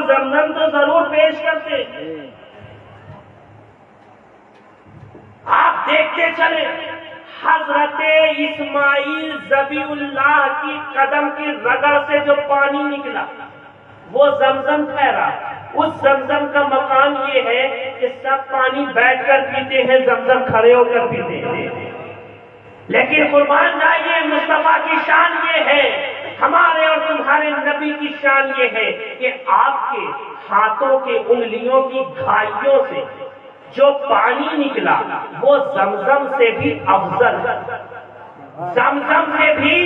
اور زمزم تو ضرور پیش کرتے۔ آپ دیکھتے چلے حضرت اسماعیل زبی اللہ کی قدم کی رگڑ سے جو پانی نکلا، وہ زمزم ٹھہرا۔ اس زمزم کا مقام یہ ہے کہ سب پانی بیٹھ کر پیتے ہیں، زمزم کھڑے ہو کر پیتے ہیں۔ لیکن قربان جائیے، مصطفیٰ کی شان یہ ہے ہمارے اور تمہارے نبی کی شان یہ ہے کہ آپ کے ہاتھوں کے انگلیوں کی گھائیوں سے جو پانی نکلا، وہ زمزم سے بھی افضل۔ زمزم سے بھی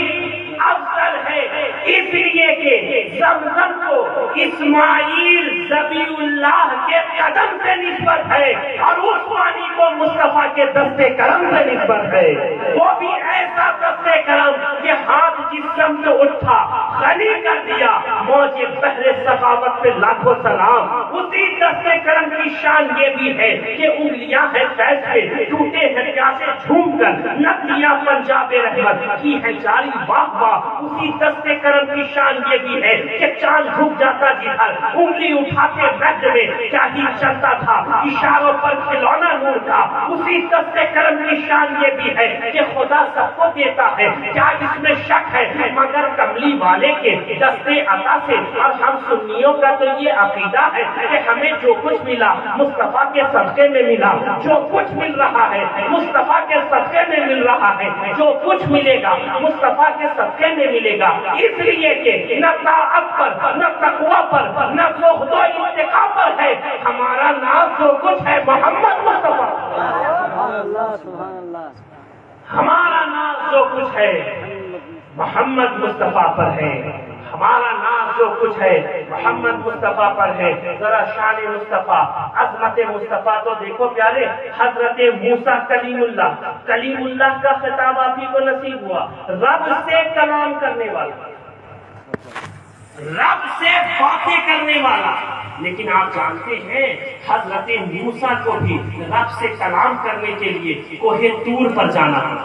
افضل ہے۔ اس لیے کہ زمزم کو اسماعیل زبی اللہ کے قدم سے نسبت ہے اور اس پانی کو مصطفیٰ کے دستے کرم سے نسبت ہے۔ وہ بھی ایسا دستے کرم کہ ہاتھ جس سمت اٹھا خلی کر دیا۔ موج بحر ثقافت پہ لاکھوں سلام۔ اسی دستے کرم کی شان یہ بھی ہے کہ انگلیاں ہیں کیسے ٹوٹے ہیں پیاسے جھوم کر، نقلیاں پنجاب رحمت کی ہے جاری واہ اسی دستے کرم کی شان یہ بھی ہے کہ چاند جھک جاتا جدھر، انگلی اٹھاتے رد میں کیا ہی چلتا تھا، اشاروں پر کھلونا نور تھا۔ اسی دستے کرم کی شان یہ بھی ہے کہ خدا سب کو دیتا ہے، کیا اس میں شک ہے؟ مگر کملی والے کے دستے عطا سے۔ اور ہم سنیوں کا تو یہ عقیدہ ہے کہ ہمیں جو کچھ ملا، مصطفیٰ کے صدقے میں ملا۔ جو کچھ مل رہا ہے، مصطفیٰ کے صدقے میں مل رہا ہے۔ جو کچھ ملے گا، مصطفیٰ کے صدقے میں ملے گا؟ اس لیے کہ نہ طاعت پر، نہ تقوی پر، نہ زہد و اتقا پر ہے۔ ہمارا نام جو کچھ ہے، محمد مصطفیٰ۔ ہمارا نام جو کچھ ہے، محمد مصطفیٰ پر ہے۔ ہمارا نام جو کچھ ہے، محمد مصطفیٰ پر ہے، ذرا شان مصطفیٰ، عظمت مصطفیٰ تو دیکھو پیارے، حضرت موسیٰ کلیم اللہ۔ کلیم اللہ کا خطاب آپ ہی کو نصیب ہوا۔ رب سے کلام کرنے والا۔ رب سے باتیں کرنے والا۔ لیکن آپ جانتے ہیں، حضرت موسیٰ کو بھی رب سے کلام کرنے کے لیے کوہ تور پر جانا پڑا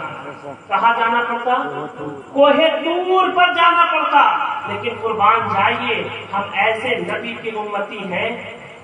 کہاں جانا پڑتا؟ کوہ تور پر جانا پڑتا۔ لیکن قربان جائیے، ہم ایسے نبی کی امتی ہیں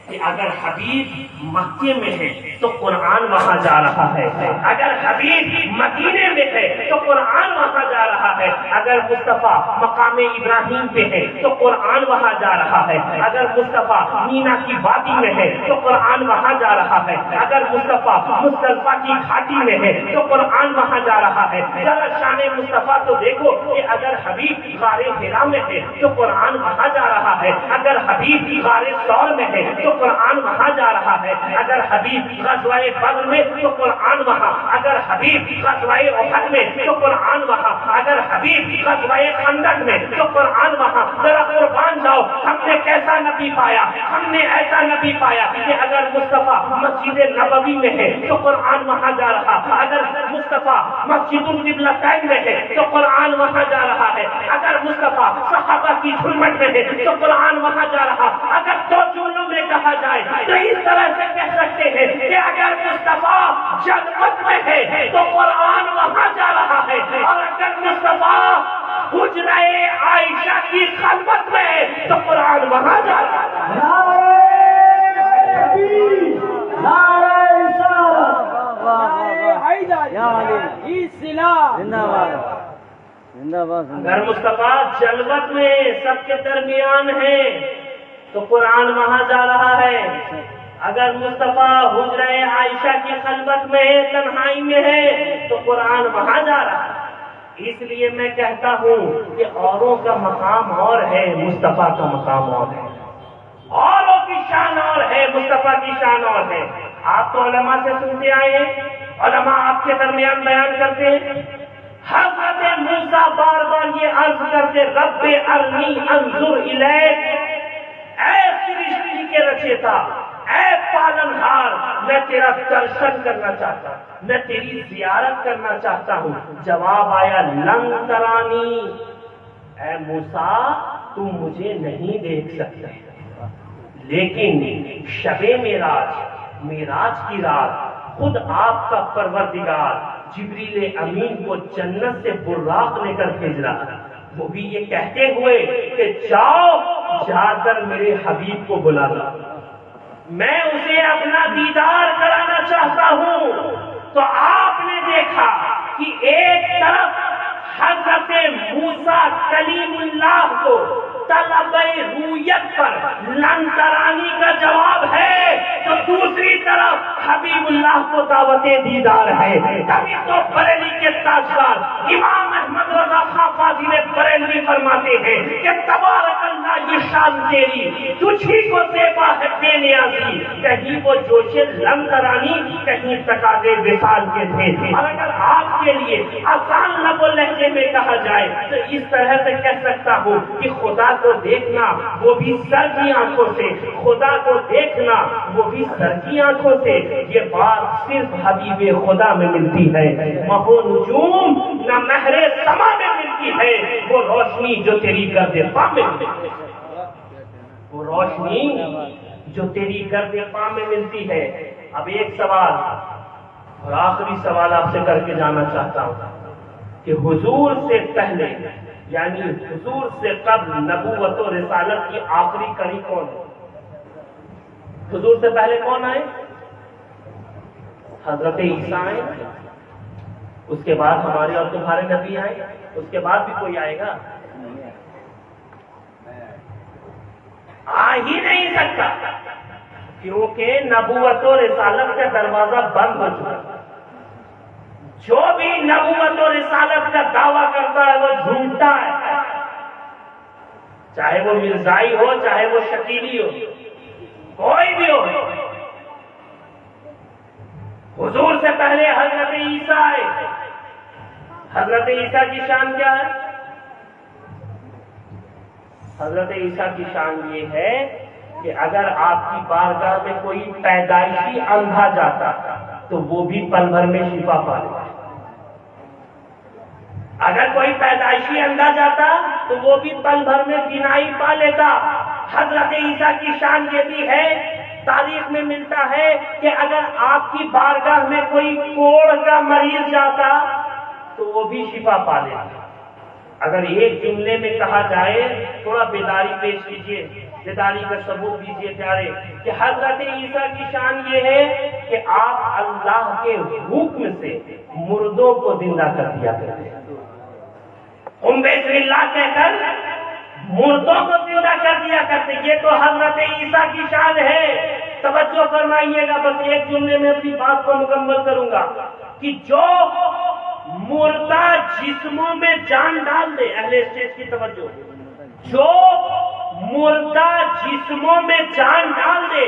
کہ اگر حبیب مکے میں ہے تو قرآن وہاں جا رہا ہے۔ اگر حبیب مدینے میں ہے تو قرآن وہاں جا رہا ہے۔ اگر مصطفیٰ مقام ابراہیم پہ ہے تو قرآن وہاں جا رہا ہے۔ اگر مصطفیٰ مینا کی وادی میں ہے تو قرآن وہاں جا رہا ہے۔ اگر مصطفیٰ مصطفیٰ کی گھاٹی میں ہے تو قرآن وہاں جا رہا ہے۔ ذرا شان مصطفیٰ تو دیکھو کہ اگر حبیب غار ہرا میں ہے تو قرآن وہاں جا رہا ہے۔ اگر حبیب غار سور میں ہے تو قرآن وہاں جا رہا ہے۔ اگر حبیب غزوہ بدر میں تو قرآن وہاں۔ اگر حبیب غزوہ احد میں تو قرآن وہاں۔ اگر حبیب غزوہ خندق میں جو قرآن وہاں ذرا قربان جاؤ ہم نبی پایا۔ ہم نے ایسا نبی پایا کہ اگر مصطفیٰ مسجد نبوی میں ہے تو قرآن وہاں جا رہا۔ اگر مصطفیٰ مسجد القبلتین میں ہے تو قرآن وہاں جا رہا ہے۔ اگر مصطفیٰ صحابہ کی جھلمٹ میں ہے تو قرآن وہاں جا رہا۔ اگر دو جملوں میں کہا جائے تو اس طرح سے کہہ سکتے ہیں کہ اگر مصطفیٰ جنت میں ہے تو قرآن وہاں جا رہا ہے۔ اور اگر مصطفیٰ حجرہ عائشہ کی خلوت میں تو قرآن وہاں جا رہا ہے واہ واہ واہ یا علی۔ زندہ باد۔ زندہ باد زندہ اگر مصطفیٰ جلوت میں سب کے درمیان ہے تو قرآن وہاں جا رہا ہے۔ اگر مصطفیٰ حجرہ عائشہ کی خلوت میں تنہائی میں ہے تو قرآن وہاں جا رہا ہے۔ اس لیے میں کہتا ہوں کہ اوروں کا مقام اور ہے، مصطفیٰ کا مقام اور ہے۔ اوروں کی شان اور ہے، مصطفیٰ کی شان اور ہے۔ آپ تو علماء سے سنتے آئے ہیں، علماء آپ کے درمیان بیان کرتے ہیں۔ حضرت موسیٰ بار بار یہ عرض کرتے، رب ارنی انظر الیک اے سرشتی کے رچیتا پالن ہار میں تیرا درشن کرنا چاہتا ہوں، میں تیری زیارت کرنا چاہتا ہوں۔ جواب آیا، لن ترانی۔ اے موسیٰ تم مجھے نہیں دیکھ سکتے لیکن شب میراج میراج کی رات، خود آپ کا پروردگار جبریل امین کو جنت سے براق لے کر بھیج رہا وہ بھی یہ کہتے ہوئے کہ جاؤ، جا کر میرے حبیب کو بلا لا میں اسے اپنا دیدار کرانا چاہتا ہوں۔ تو آپ نے دیکھا کہ ایک طرف حضرت موسا کلیم اللہ کو طلب رویت پر لنکرانی کا جواب ہے تو دوسری طرف حبیب اللہ کو دعوت دیدار ہے۔ تبھی تو بریلی کے تاجدار امام احمد رضا خان فاضل بریلوی فرماتے ہیں کہ تبارک اللہ یہ شان تیری، تجھی کو دیبا ہے بے نیازی۔ کہیں وہ جوشے لنکرانی کہیں تقاضے وصال کے تھے۔ اور اگر آپ کے لیے آسان لب و لہجے میں کہا جائے تو اس طرح سے کہہ سکتا ہوں کہ خدا کو دیکھنا، وہ بھی سر کی آنکھوں سے۔ خدا کو دیکھنا، وہ بھی سر کی آنکھوں سے۔ یہ بات صرف حبیب خدا میں ملتی ہے۔ مہو نجوم نہ مہر سما میں ملتی ہے۔ وہ روشنی جو تیری گرد پا میں ملتی ہے۔ وہ روشنی جو تیری گرد پا میں ملتی ہے۔ اب ایک سوال اور آخری سوال آپ سے کر کے جانا چاہتا ہوں کہ حضور سے پہلے یعنی حضور سے قبل نبوت و رسالت کی آخری کڑی کون ہے؟ حضور سے پہلے کون آئے؟ حضرت عیسیٰ آئے۔ اس کے بعد ہمارے اور تمہارے نبی آئے۔ اس کے بعد بھی کوئی آئے گا؟ آ ہی نہیں سکتا، کیونکہ نبوت و رسالت کا دروازہ بند ہو چکا۔ جو بھی نبوت و رسالت کا دعویٰ کرتا ہے وہ جھوٹا ہے۔ چاہے وہ مرزائی ہو، چاہے وہ شکیلی ہو، کوئی بھی ہو۔ حضور سے پہلے حضرت عیسیٰ آئے۔ حضرت عیسیٰ کی شان کیا ہے؟ حضرت عیسیٰ کی شان یہ ہے کہ اگر آپ کی بارگاہ میں کوئی پیدائشی اندھا جاتا تو وہ بھی پل بھر میں شفا پا لیتا۔ اگر کوئی پیدائشی اندھا جاتا تو وہ بھی پل بھر میں بینائی پا لیتا۔ حضرت عیسیٰ کی شان یہ بھی ہے، تاریخ میں ملتا ہے کہ اگر آپ کی بارگاہ میں کوئی کوڑ کا مریض جاتا تو وہ بھی شفا پا لیتا۔ اگر ایک جملے میں کہا جائے، تھوڑا بیداری پیش کیجیے بیداری کا ثبوت دیجیے پیارے، کہ حضرت عیسیٰ کی شان یہ ہے کہ آپ اللہ کے حکم سے مردوں کو زندہ کر دیا کرتے ام بیت اللہ کہہ کر مردوں کو زندہ کر دیا کرتے یہ تو حضرت عیسیٰ کی شان ہے۔ توجہ فرمائیے گا، بس ایک جملے میں اپنی بات کو مکمل کروں گا کہ جو مردہ جسموں میں جان ڈال دے، اہل اسٹیج کی توجہ۔ جو مردہ جسموں میں جان ڈال دے،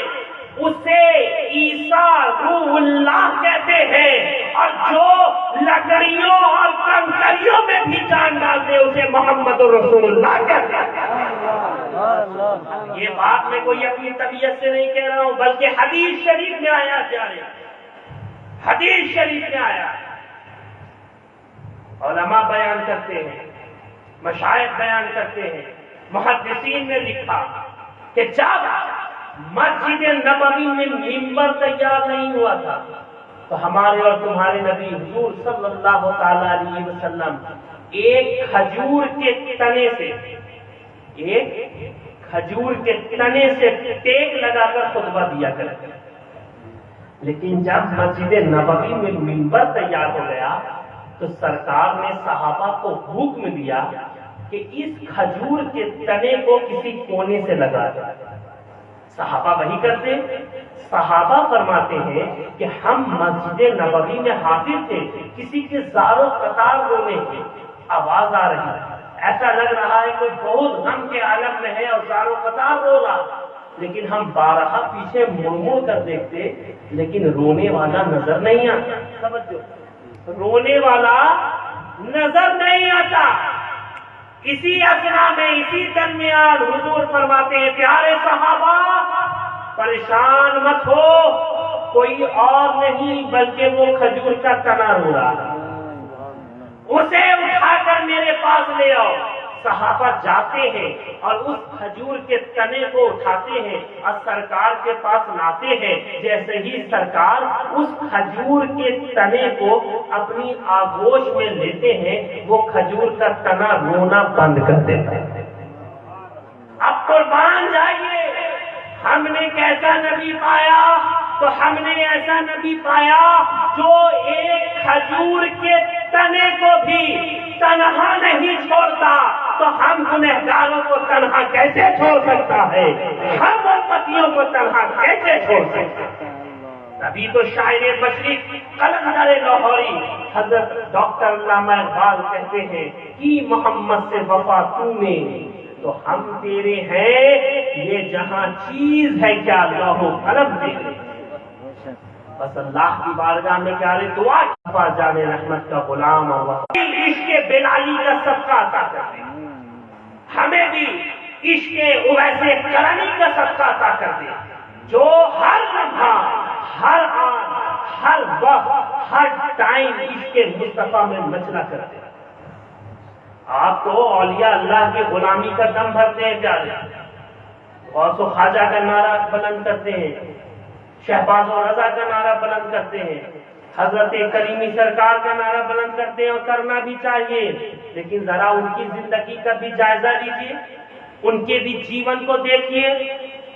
اسے عیسیٰ روح اللہ کہتے ہیں۔ اور جو لکڑیوں اور کنکریوں میں بھی جان ڈال دے اسے محمد رسول اللہ کہتے یہ بات میں کوئی اپنی طبیعت سے نہیں کہہ رہا ہوں، بلکہ حدیث شریف میں آیا جا حدیث شریف میں آیا علماء بیان کرتے ہیں، مشاہد بیان کرتے ہیں۔ محدثین نے لکھا کہ جب مسجد نبوی میں ممبر تیار نہیں ہوا تھا تو ہمارے اور تمہارے نبی حضور صلی اللہ تعالی علیہ وسلم ایک کھجور کے تنے سے ایک کھجور کے تنے سے ٹیک لگا کر خطبہ دیا کرتے لیکن جب مسجد نبوی میں ممبر تیار ہو گیا، تو سرکار نے صحابہ کو حکم دیا کہ اس کھجور کے تنے کو کسی کونے سے لگا دیں۔ صحابہ وہی کرتے صحابہ فرماتے ہیں کہ ہم مسجد نبوی میں حاضر تھے، کسی کے زاروں قطار رونے کی آواز آ رہی۔ ہے ایسا لگ رہا ہے کوئی بہت غم کے عالم میں ہے اور زاروں قطار رو رہا۔ لیکن ہم بارہا پیچھے مڑ مڑ کر دیکھتے، لیکن رونے والا نظر نہیں آتا۔ سمجھو، رونے والا نظر نہیں آتا۔ اسی اسنا میں اسی درمیان حضور فرماتے ہیں، پیارے صحابہ، پریشان مت ہو، کوئی اور نہیں، بلکہ وہ کھجور کا تنا ہوا اسے اٹھا کر میرے پاس لے آؤ۔ صحابہ جاتے ہیں اور اس کھجور کے تنے کو اٹھاتے ہیں اور سرکار کے پاس لاتے ہیں۔ جیسے ہی سرکار اس کھجور کے تنے کو اپنی آگوش میں لیتے ہیں، وہ کھجور کا تنا رونا بند کر دیتا ہے۔ اب قربان جائیے۔ ہم نے کیسا نبی پایا؟ تو ہم نے ایسا نبی پایا جو ایک کھجور کے تنے کو بھی تنہا نہیں چھوڑتا۔ تو ہم گنہگاروں کو تنہا کیسے چھوڑ سکتا ہے؟ ہم پتیوں کو تنہا کیسے چھوڑ سکتا ہے؟ ابھی تو شاعر مشرق قلندر لاہوری حضرت ڈاکٹر علامہ اقبال کہتے ہیں کہ محمد سے وفا تو نے تو ہم تیرے ہیں، یہ جہاں چیز ہے کیا اللہ و قلم تیرے بس اللہ کی بارگاہ میں پیارے دعا وفا جانے رحمت کا غلام اور عشق بلالی کا صدقہ عطا کر دے ہمیں بھی عشق اویسے کرانی کا صدقہ عطا کر دے۔ جو ہر لمحہ ہر آن، ہر وقت، ہر ٹائم اس کے مصطفیٰ میں مچلا کرتے ہیں آپ تو اولیاء اللہ کے غلامی کا دم بھرتے ہیں پیارے۔ اور سو خواجہ کا نعرہ بلند کرتے ہیں۔ شہباز و رضا کا نعرہ بلند کرتے ہیں۔ حضرت کریمی سرکار کا نعرہ بلند کرتے ہیں اور کرنا بھی چاہیے۔ لیکن ذرا ان کی زندگی کا بھی جائزہ لیجیے ان کے بھی جیون کو دیکھیے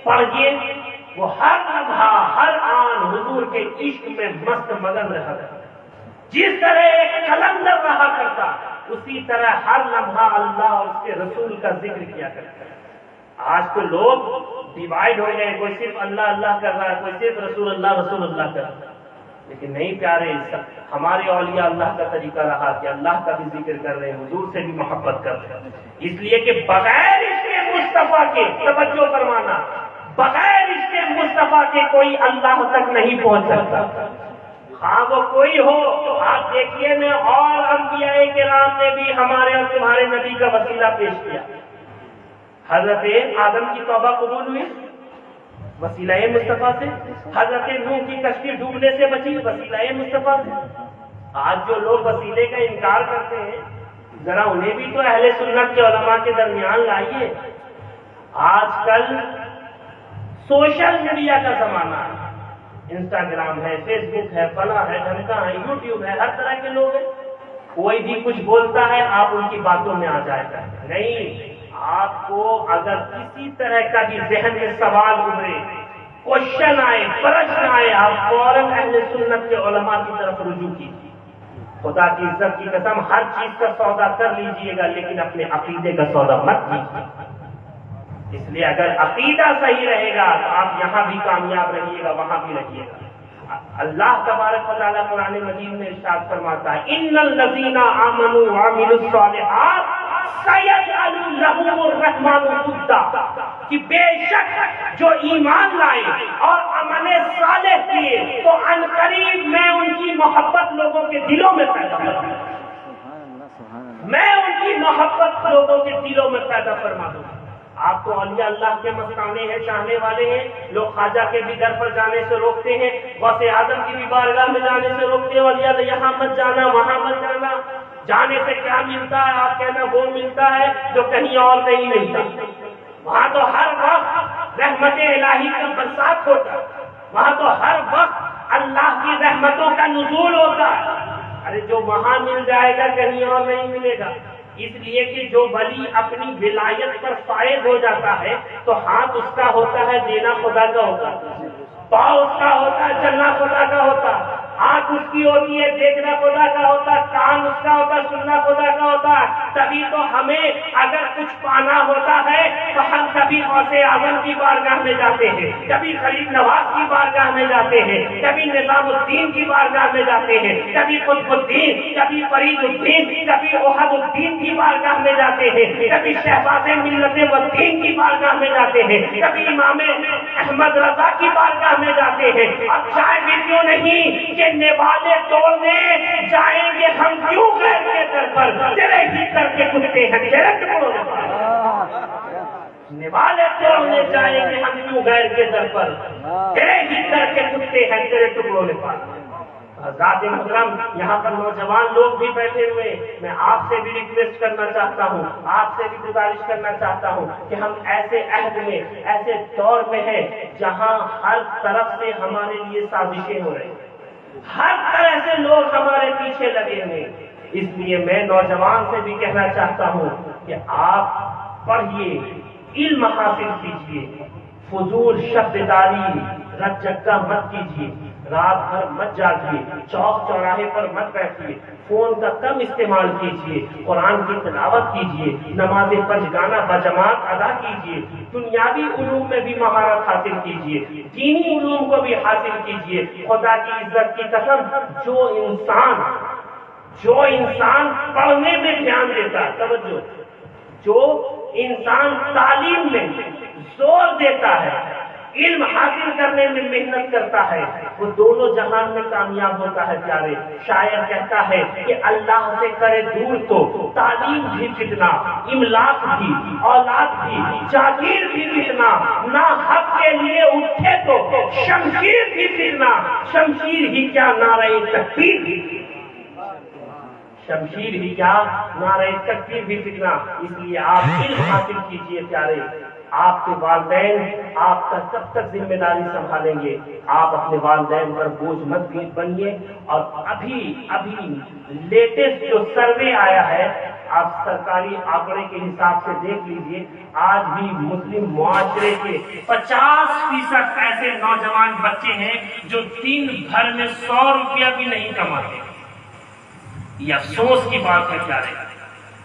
پڑھیے وہ ہر لمحہ ہر آن حضور کے عشق میں مست مگن رہا کرتا جس طرح ایک کلندر رہا کرتا، اسی طرح ہر لمحہ اللہ اور اس کے رسول کا ذکر کیا کرتا آج تو لوگ ڈیوائڈ ہو گئے کوئی صرف اللہ اللہ کر رہا ہے، کوئی صرف رسول، اللہ رسول، اللہ کر رہا ہے۔ لیکن نہیں پیارے ہمارے اولیاء اللہ کا طریقہ رہا کہ اللہ کا بھی ذکر کر رہے ہیں، حضور سے بھی محبت کر رہے ہیں۔ اس لیے کہ بغیر اس کے مصطفیٰ کے، توجہ فرمانا، بغیر اس کے مصطفیٰ کے کوئی اللہ تک نہیں پہنچ سکتا۔ ہاں وہ کوئی ہو تو آپ دیکھیے، میں اور انبیاء کے رام نے بھی ہمارے اور تمہارے نبی کا وسیلہ پیش کیا۔ حضرت آدم کی توبہ قبول ہوئی؟ وسیلہ مصطفیٰ سے۔ حضرت نوح کی کشتی ڈوبنے سے بچی وسیلہ مصطفیٰ سے۔ آج جو لوگ وسیلے کا انکار کرتے ہیں، ذرا انہیں بھی تو اہل سنت کے علماء کے درمیان لائیے۔ آج کل سوشل میڈیا کا زمانہ ہے۔ انسٹاگرام ہے فیس بک ہے، فلاں ہے ڈھنکا ہے، یوٹیوب ہے، ہر طرح کے لوگ ہیں۔ کوئی بھی کچھ بولتا ہے، آپ ان کی باتوں میں آ جائے گا نہیں۔ آپ کو اگر کسی طرح کا بھی ذہن میں سوال ابھرے کوشچن آئے پرشن آئے، آپ فوراً اہل سنت کے علماء کی طرف رجوع کیجیے۔ خدا کی عزت کی قسم، ہر چیز کا سودا کر لیجیے گا، لیکن اپنے عقیدے کا سودا مت کیجیے۔ اس لیے اگر عقیدہ صحیح رہے گا، تو آپ یہاں بھی کامیاب رہیے گا، وہاں بھی رہیے گا۔ اللہ تبارک و تعالیٰ قرآن مجید میں ارشاد فرماتا ہے، ان الذین آمنوا وعملوا الصالحات کہ بے شک جو ایمان لائے اور عمل صالح کیے، تو ان قریب میں ان کی محبت لوگوں کے دلوں میں پیدا کروں میں ان کی محبت لوگوں کے دلوں میں پیدا فرما دوں۔ آپ تو اولیاء اللہ کے مستانے ہیں، چاہنے والے ہیں۔ لوگ خواجہ کے بھی گھر پر جانے سے روکتے ہیں، غوث اعظم کی بھی بارگاہ میں جانے سے روکتے ہیں۔ اولیاء یہاں مت جانا، وہاں مت جانا۔ جانے سے کیا ملتا ہے؟ آپ کہنا وہ ملتا ہے جو کہیں اور نہیں ملتا۔ وہاں تو ہر وقت رحمت الہی کا برسات ہوتا وہاں تو ہر وقت اللہ کی رحمتوں کا نزول ہوتا ہے۔ ارے جو وہاں مل جائے گا، کہیں اور نہیں ملے گا۔ اس لیے کہ جو ولی اپنی ولایت پر فائد ہو جاتا ہے، تو ہاتھ اس کا ہوتا ہے، دینا خدا کا ہوتا ہے۔ پاؤں اس کا ہوتا ہے، چلنا خدا کا ہوتا ہے۔ آنکھ اس کی ہوتی ہے، دیکھنا خدا کا ہوتا ہے کان اس کا ہوتا سننا خدا کا ہوتا تبھی تو ہمیں اگر کچھ پانا ہوتا ہے تو ہم کبھی غوث اعظم کی بارگاہ میں جاتے ہیں۔ کبھی خلیف نواز کی بارگاہ میں جاتے ہیں۔ کبھی نظام الدین کی بارگاہ میں جاتے ہیں۔ کبھی قطب الدین کبھی فرید الدین کبھی احد الدین کی بارگاہ میں جاتے ہیں۔ کبھی شہباز ملت الدین کی بارگاہ میں جاتے ہیں۔ کبھی امام احمد رضا کی بارگاہ میں جاتے ہیں۔ اب چائے بھی کیوں نہیں؟ کہ نوالے توڑنے جائیں گے ہم کیوں غیر کے در پر تیرے ہی کر کے کتے ہیں تیرے ٹکڑوں نوالے توڑنے جائیں گے ہم کیوں غیر کے در پر۔ تیرے ہی کر کے کتے ہیں تیرے ٹکڑوں نے ذات محترم، یہاں پر نوجوان لوگ بھی بیٹھے ہوئے، میں آپ سے بھی ریکویسٹ کرنا چاہتا ہوں، آپ سے بھی گزارش کرنا چاہتا ہوں کہ ہم ایسے عہد میں، ایسے دور میں ہیں جہاں ہر طرف سے ہمارے لیے سازشیں ہو رہی ہیں۔ ہر طرح سے لوگ ہمارے پیچھے لگے ہوئے۔ اس لیے میں نوجوان سے بھی کہنا چاہتا ہوں کہ آپ پڑھیے، علم حاصل کیجیے۔ فضول شبد داری مت کیجیے۔ رات بھر مت جاگیے، چوک چوراہے پر مت بیٹھیے، فون کا کم استعمال کیجیے، قرآن کی تلاوت کیجیے، نماز پنجگانہ بجماعت ادا کیجیے، دنیاوی علوم میں بھی مہارت حاصل کیجیے، دینی علوم کو بھی حاصل کیجیے، خدا کی عزت کی قسم، جو انسان جو انسان پڑھنے میں دھیان دیتا ہے، توجہ، جو انسان تعلیم میں زور دیتا ہے علم حاصل کرنے میں محنت کرتا ہے۔ وہ دونوں جہان میں کامیاب ہوتا ہے پیارے۔ شاعر کہتا ہے کہ اللہ سے کرے دور تو تعلیم بھی فتنا املاک بھی اولاد بھی جاگیر بھی فتنا نہ حق کے لیے اٹھے تو شمشیر بھی فتنا شمشیر ہی کیا نعرہ تکبیر بھی۔ شمشیر ہی کیا نعرہ تکبیر بھی فتنا اس لیے آپ علم حاصل کیجیے پیارے۔ آپ کے والدین آپ کا کب تک ذمہ داری سنبھالیں گے۔ آپ اپنے والدین پر بوجھ مت بھی بنیے۔ اور ابھی ابھی لیٹسٹ جو سروے آیا ہے، آپ سرکاری آنکڑے کے حساب سے دیکھ لیجیے۔ آج بھی مسلم معاشرے کے پچاس فیصد ایسے نوجوان بچے ہیں جو دن بھر میں سو روپیہ بھی نہیں کماتے۔ یہ افسوس کی بات ہے پیارے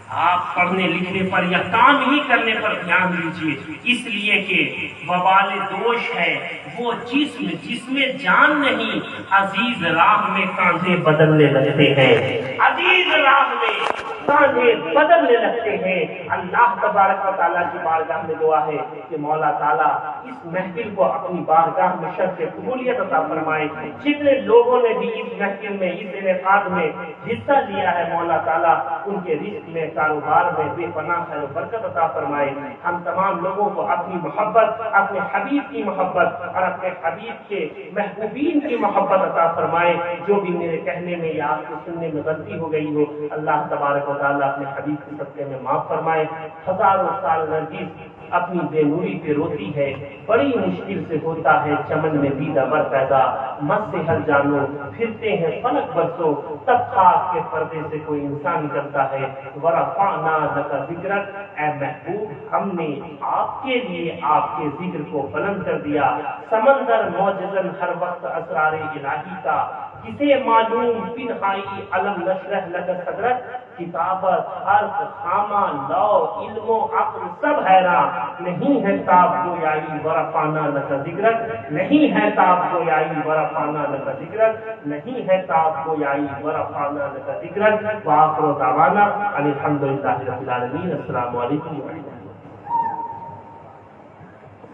آپ پڑھنے لکھنے پر یا کام ہی کرنے پر دھیان دیجیے اس لیے کہ وبال دوش ہے، وہ جسم، جس میں جان نہیں، عزیز راہ میں کانٹے بدلنے لگتے ہیں۔ عزیز راہ میں کاندھے بدلنے لگتے ہیں۔ اللہ تبارک و تعالیٰ کی بارگاہ میں دعا ہے کہ مولا تعالیٰ اس محفل کو اپنی بارگاہ میں شرط قبولیت عطا فرمائے۔ جتنے لوگوں نے بھی اس محفل میں، اس انعقاد میں حصہ لیا ہے، مولا تعالیٰ ان کے رزق میں، کاروبار میں بے پناہ خیر و برکت عطا فرمائے۔ ہم تمام لوگوں کو اپنی محبت، اپنے حبیب کی محبت اور اپنے حبیب کے محبوبین کی محبت عطا فرمائے۔ جو بھی میرے کہنے میں یا آپ کے سننے میں غلطی ہو گئی ہو، اللہ تبارک و تعالیٰ اپنے حبیب کے صدقے میں معاف فرمائے۔ ہزاروں سال نرگس اپنی بے نوری پہ روتی ہے۔ بڑی مشکل سے ہوتا ہے چمن میں دیدہ مر پیدا۔ مت سے ہر جانو، پھرتے ہیں فلک برسوں۔ تب خاک کے پردے سے کوئی انسان نکلتا ہے۔ ورفعنا لک ذکرک اے محبوب، ہم نے آپ کے لیے آپ کے ذکر کو بلند کر دیا۔ سمندر موجزن ہر وقت اسرار الہی کا۔ کسے معلوم پنہائی علم نشرح لک صدرک۔ کتابت حرف خامہ لو علم و عقل، سب حیران۔ نہیں ہے تاب کو آئی ورفانا لک ذکرک، نہیں ہے تاب کو آئی ورفانا لک ذکرک، نہیں ہے تاب کو آئی ورفانا لک ذکرک۔ وآخر و دعوانا ان الحمدللہ رب العالمین۔ السلام علیکم ورحمۃ اللہ۔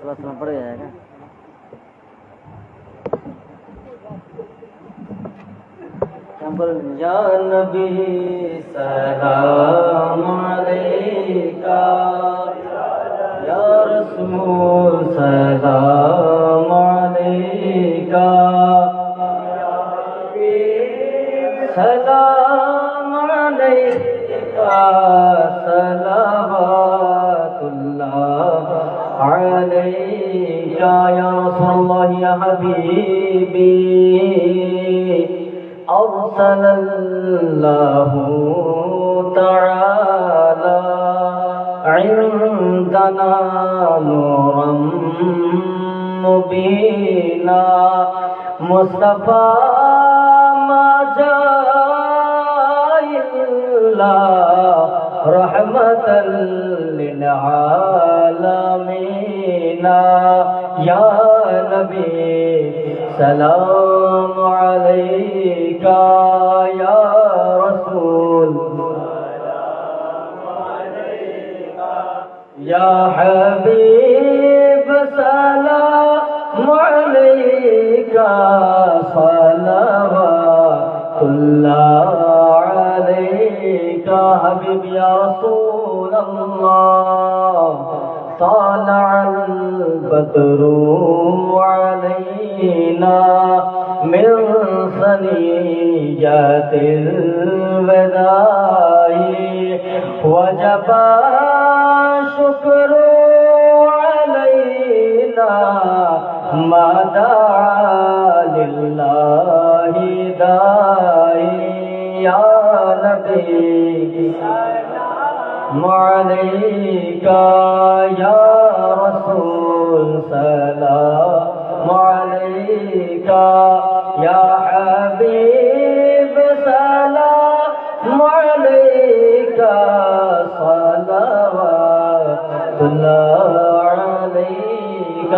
السلام پڑھ جائے گا۔ یا نبی، سلام علیکہ۔ یا رسول، سلام علیکہ۔ سلام علیکہ، صلوات اللہ علیکہ۔ یا رسول اللہ، یا حبیبی۔ أرسل الله تعالى. عندنا نورا مبينا. مصطفى ما جاء إلا رحمة للعالمين. يا نبي سلام. عليك يا رسول يا حبيب سلام عليك صلوات الله عليك حبيب يا رسول الله طالع البدر علينا من ثنيات الوداع وجب شكر علينا ما دعا لله داعي يا نبي عليك يا رسول، سلام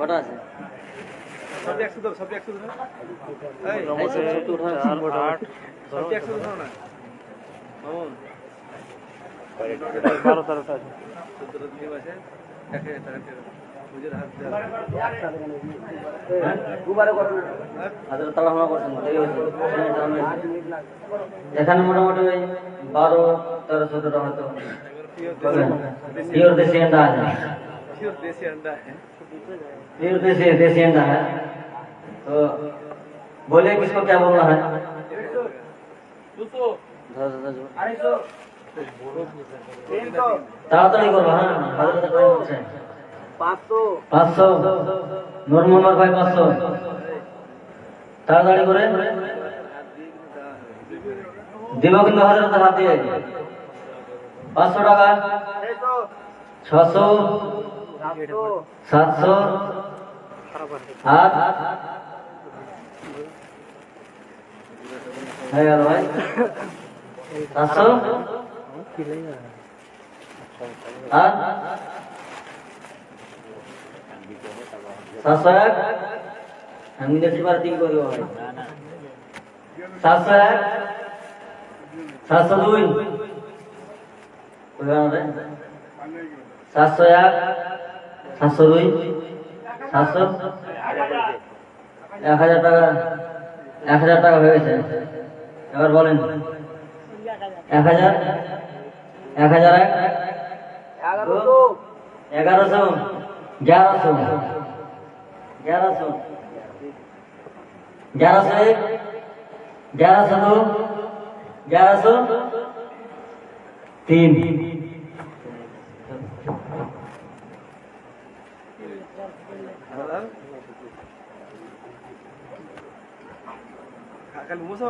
কটা আছে? সবজি একশো ধরো সবজি একশো ধরো সবজি একশো না বারো তেরোটা আছে সতেরো দিন আছে। এখানে মোটামুটি ওই বারো তেরো بولے کس کو کیا بولنا ہے؟ تو نہیں بول رہا ہاں পাঁচশো। নূর মোহাম্মদ ভাই পাঁচশো। তাড়াতাড়ি করে। দিব কিন্তু হাজার হাত দিয়ে। পাঁচশো টাকা। ছশো সাতশো। আট হয়ে গেল ভাই। সাতশো আট শাসক আমি দেখবার দিন করব শাসক শাসদুই কোয়ারে শাসক শাসদুই শাসক 1000 টাকা। 1000 টাকা হয়ে গেছে। এবার বলেন। এক হাজার? এক হাজার 1100 1100 گیارہ سو۔ گیارہ سو۔ گیارہ سو ایک۔ گیارہ سو دو۔ گیارہ سو تین۔ موسا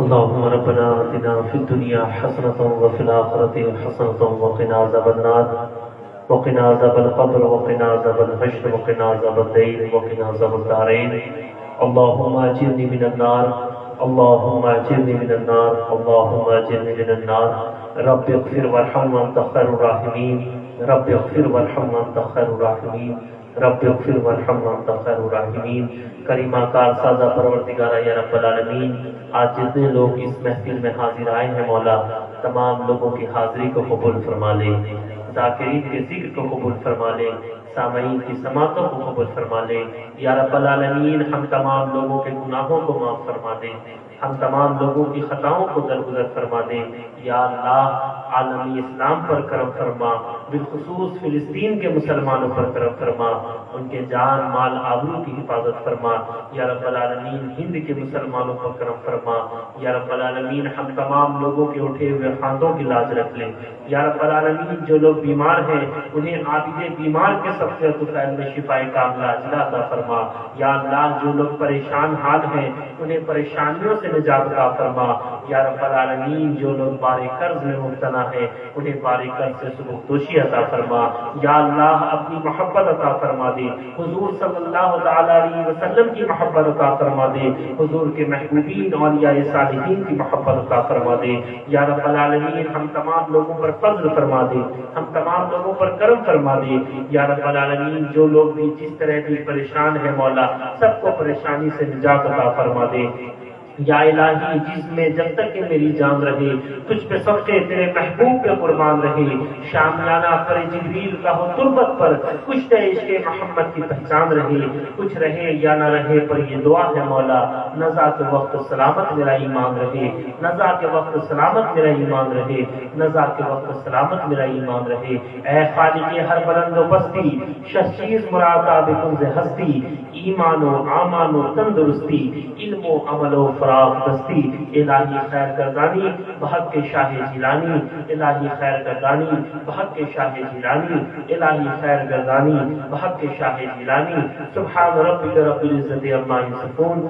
اللهم ربنا آتنا في الدنيا حسنة وفي الآخرة حسنة وقنا عذاب النار، وقنا عذاب القبر، وقنا عذاب الحشر، وقنا عذاب الدين، وقنا عذاب الدارين. اللهم أجرني من النار، اللهم أجرني من النار، اللهم أجرني من النار. رب اغفر وارحم وأنت خير الراحمين، رب اغفر وارحم وأنت خير الراحمين. رب اغفر وارحم وانت خیر الراحمین۔ کریمہ کار سازہ پروردگارہ یا رب العالمین، آج جتنے لوگ اس محفل میں حاضر آئے ہیں مولا، تمام لوگوں کی حاضری کو قبول فرما لے، ذاکرین کے ذکر کو قبول فرما لے سامعین کی سماعتوں کو قبول فرما لے۔ یا رب العالمین، ہم تمام لوگوں کے گناہوں کو معاف فرما دے۔ ہم تمام لوگوں کی خطاؤں کو درگزر فرما دے۔ یا اللہ، عالمی اسلام پر کرم فرما۔ بالخصوص فلسطین کے مسلمانوں پر کرم فرما۔ ان کے جان، مال، آبرو کی حفاظت فرما۔ یا رب العالمین، ہند کے مسلمانوں پر کرم فرما۔ یا رب العالمین، ہم تمام لوگوں کے اٹھے ہوئے خاندوں کی لاج رکھ لیں یا رب العالمین، جو لوگ بیمار ہیں، انہیں عابد بیمار کے سب سے دوپہر میں شفائی کاملہ اجلا عطا فرما۔ یا اللہ، جو لوگ پریشان حال ہیں، انہیں پریشانیوں سے نجات عطا فرما۔ یا رب العالمین، جو لوگ بارے قرض میں مبتلا ہیں، انہیں بارے قرض سے سبک دوشی عطا فرما۔ یا اللہ، اپنی محبت عطا فرما دے۔ حضور صلی اللہ تعالی علیہ وسلم کی محبت عطا فرما دے۔ حضور کے محبوبین، اولیاء صالحین کی محبت عطا فرما دے۔ یا رب العالمین، ہم تمام لوگوں پر فضل فرما دے۔ ہم تمام لوگوں پر کرم فرما دے۔ یا رب العالمین، جو لوگ بھی جس طرح بھی پریشان ہے مولا، سب کو پریشانی سے نجات عطا فرما دے۔ یا الہی جس میں جب تک کہ میری جان رہے، تجھ پہ سب کے تیرے محبوب پہ قربان رہے۔ شامیانہ پر جبریل کا ہو تربت پر کچھ عشق محمد کی پہچان رہے۔ کچھ رہے یا نہ رہے، پر یہ دعا ہے مولا نزا کے وقت سلامت میرا ایمان رہے۔ نزا کے وقت سلامت میرا ایمان رہے۔ نزا کے وقت سلامت میرا ایمان رہے۔ اے خالق ہر بلند و بستی ششیز مرادا بکنز ہستی۔ ایمان و آمان و تندرستی، علم و عمل و فراغ دستی الہی خیر کردانی، بحق کے شاہ جیلانی الہی خیر کردانی، بحق کے شاہ جیلانی الہی خیر کردانی، بحق کے شاہ جیلانی، سبحان ربک رب العزت عما یصفون